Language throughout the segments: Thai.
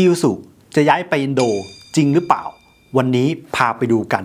อิวสุจะย้ายไปอินโดจริงหรือเปล่า วันนี้พาไปดูกัน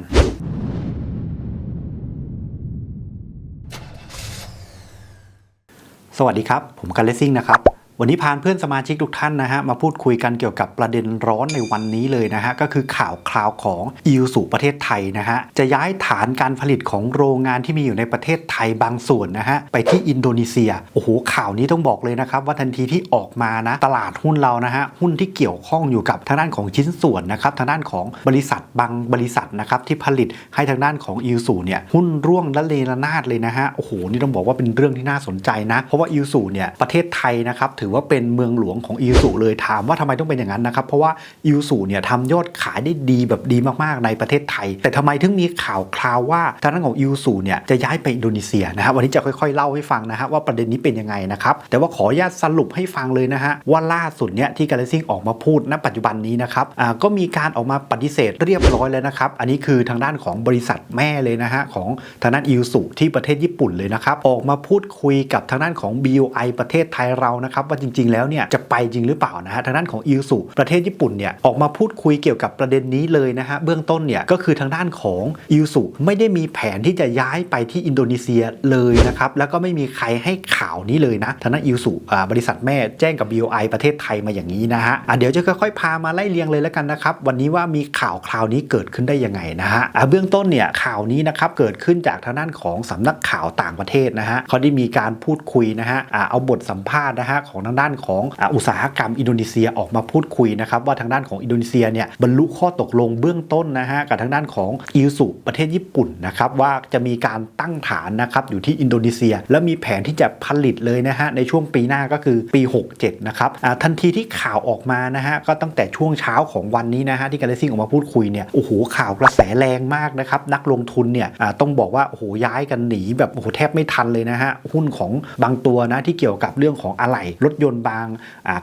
สวัสดีครับ ผมกันเลสซิ่งนะครับ วันนี้พาเพื่อนสมาชิกทุกท่านนะฮะมาพูดคุยกันเกี่ยวกับประเด็นร้อนในวันนี้เลยนะฮะก็คือข่าวคราวของอิวสุประเทศไทยนะฮะจะย้ายฐานการผลิตของโรงงานที่มีอยู่ในประเทศไทยบางส่วนนะฮะไปที่อินโดนีเซียโอ้โหข่าวนี้ต้องบอกเลยนะครับว่าทันทีที่ออกมานะตลาดหุ้นเรานะฮะหุ้นที่เกี่ยวข้องอยู่กับทางด้านของชิ้นส่วนนะครับทางด้านของบริษัทบางบริษัทนะครับที่ผลิตให้ทางด้านของอิวสุเนี่ยหุ้นร่วงและเลระนาดเลยนะฮะโอ้โหนี่ต้องบอกว่าเป็นเรื่องที่น่าสนใจนะ เพราะว่าอิวสุเนี่ยประเทศไทยนะครับถอว่าเป็นเมืองหลวงของอิวสุเลยถามว่าทำไมต้องเป็นอย่างนั้นนะครับ เพราะว่าอิวสุเนี่ยทำยอดขายได้ดีแบบดีมากๆในประเทศไทย แต่ทำไมถึงมีข่าวคราวว่าทางด้านของอิวสุเนี่ยจะย้ายไปอินโดนีเซียนะฮะวันนี้จะค่อยๆเล่าให้ฟังนะฮะว่าประเด็นนี้เป็นยังไงนะครับแต่ว่าขออนุญาตสรุปให้ฟังเลยนะฮะว่าล่าสุดเนี่ยที่กาเลซิ่งออกมาพูดณปัจจุบันนี้นะครับอ่าก็มีการออกมาปฏิเสธเรียบร้อยแล้วนะครับอันนี้คือทางด้านของบริษัทแม่เลยนะฮะของทางด้านอิวสุที่ประเทศญี่ปุ่นเลยนะครับออกมาพูดคุยกับทางด้านของ BUI ประเทศไทยเรานะครับว่าจริง ๆ แล้วเนี่ยจะไปจริงหรือเปล่านะฮะทางด้านของอิวสุประเทศญี่ปุ่นเนี่ยออกมาพูดคุยเกี่ยวกับประเด็นนี้เลยนะฮะเบื้องต้นเนี่ยก็คือทางด้านของอิวสุไม่ได้มีแผนที่จะย้ายไปที่อินโดนีเซียเลยนะครับแล้วก็ไม่มีใครให้ข่าวนี้เลยนะทางด้านอิวสุบริษัทแม่แจ้งกับ BOI ประเทศไทยมาอย่างนี้นะฮะะเดี๋ยวจะค่อยๆพามาไล่เรียงเลยแล้วกันนะครับวันนี้ว่ามีข่าวคราวนี้เกิดขึ้นได้ยังไงนะฮะเบื้องต้นเนี่ยข่าวนี้นะครับเกิดขึ้นจากทางด้านของสำนักข่าวต่างประเทศนะฮะเขาได้มีการพูดคุยนะฮะเอาบทสัมภาษณ์นะฮะของทางด้านของอ,อุตสาหกรรมอินโดนีเซียออกมาพูดคุยนะครับว่าทางด้านของอินโดนีเซียเนี่ยบรรลุข้อตกลงเบื้องต้นนะฮะกับทางด้านของอิวสุประเทศญี่ปุ่นนะครับว่าจะมีการตั้งฐานนะครับอยู่ที่อินโดนีเซีย แล้วมีแผนที่จะผลิตเลยนะฮะในช่วงปีหน้าก็คือปี 67 นะครับทันทีที่ข่าวออกมานะฮะก็ตั้งแต่ช่วงเช้าของวันนี้นะฮะที่การเลซิ่งออกมาพูดคุยเนี่ยโอ้โหข่าวกระแสแรงมากนะครับนักลงทุนเนี่ยต้องบอกว่าโอ้โหย้ายกันหนีแบบโอ้โหแทบไม่ทันเลยนะฮะหุ้นของบางตัวนะที่เกี่ยวกับเรื่องของอะไหล่รถยนต์บาง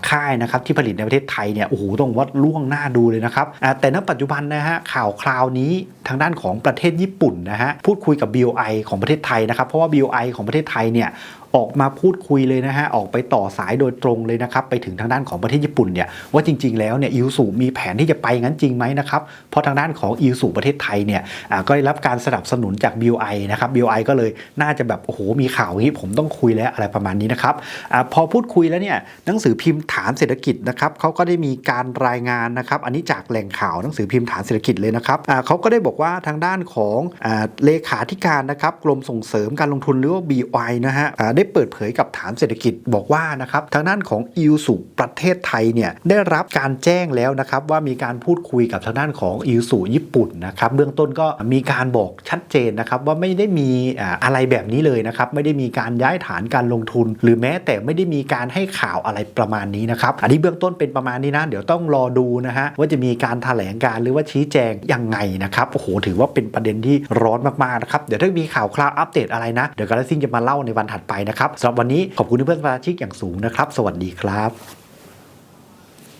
ค่ายนะครับที่ผลิตในประเทศไทยเนี่ยโอ้โหต้องวัดล่วงหน้าดูเลยนะครับแต่ณปัจจุบันนะฮะข่าวคราวนี้ทางด้านของประเทศญี่ปุ่นนะฮะพูดคุยกับ BOI ของประเทศไทยนะครับเพราะว่า BOI ของประเทศไทยเนี่ยออกมาพูดคุยเลยนะฮะ ออกไปต่อสายโดยตรงเลยนะครับ ไปถึงทางด้านของประเทศญี่ปุ่นเนี่ย ว่าจริง ๆ แล้วเนี่ยอิวสุมีแผนที่จะไปงั้นจริงไหมนะครับ เพราะทางด้านของอิวสุประเทศไทยเนี่ยก็ได้รับการสนับสนุนจาก BOI นะครับ BOI ก็เลยน่าจะแบบ โอ้โห มีข่าวอย่างนี้ผมต้องคุยแล้วอะไรประมาณนี้นะครับอพอพูดคุยแล้วเนี่ยหนังสือพิมพ์ฐานเศรษฐกิจนะครับเขาก็ได้มีการรายงานนะครับ อันนี้จากแหล่งข่าวหนังสือพิมพ์ฐานเศรษฐกิจเลยนะครับเขาก็ได้บอกว่าทางด้านของอเลขาธิการนะครับกรมส่งเสริมการลงทุนหรือว่า BOI นะฮะได้เปิดเผยกับฐานเศรษฐกิจบอกว่านะครับทางด้านของอิวสุประเทศไทยเนี่ยได้รับการแจ้งแล้วนะครับว่ามีการพูดคุยกับทางด้านของอิวสุญี่ปุ่นนะครับเบื้องต้นก็มีการบอกชัดเจนนะครับว่าไม่ได้มีอ่าอะไรแบบนี้เลยนะครับไม่ได้มีการย้ายฐานการลงทุน หรือแม้แต่ไม่ได้มีการให้ข่าวอะไรประมาณนี้นะครับ อันนี้เบื้องต้นเป็นประมาณนี้นะ เดี๋ยวต้องรอดูนะฮะว่าจะมีการแถลงการหรือว่าชี้แจงยังไงนะครับโอ้โหถือว่าเป็นประเด็นที่ร้อนมากๆนะครับเดี๋ยวถ้ามีข่าวคราวอัปเดตอะไรนะ เดี๋ยวกาลซิ่งจะมาเล่าในวันถัดไปนะครับสำหรับวันนี้ขอบคุณเพื่อนสมาชิกอย่างสูงนะครับ สวัสดีครับ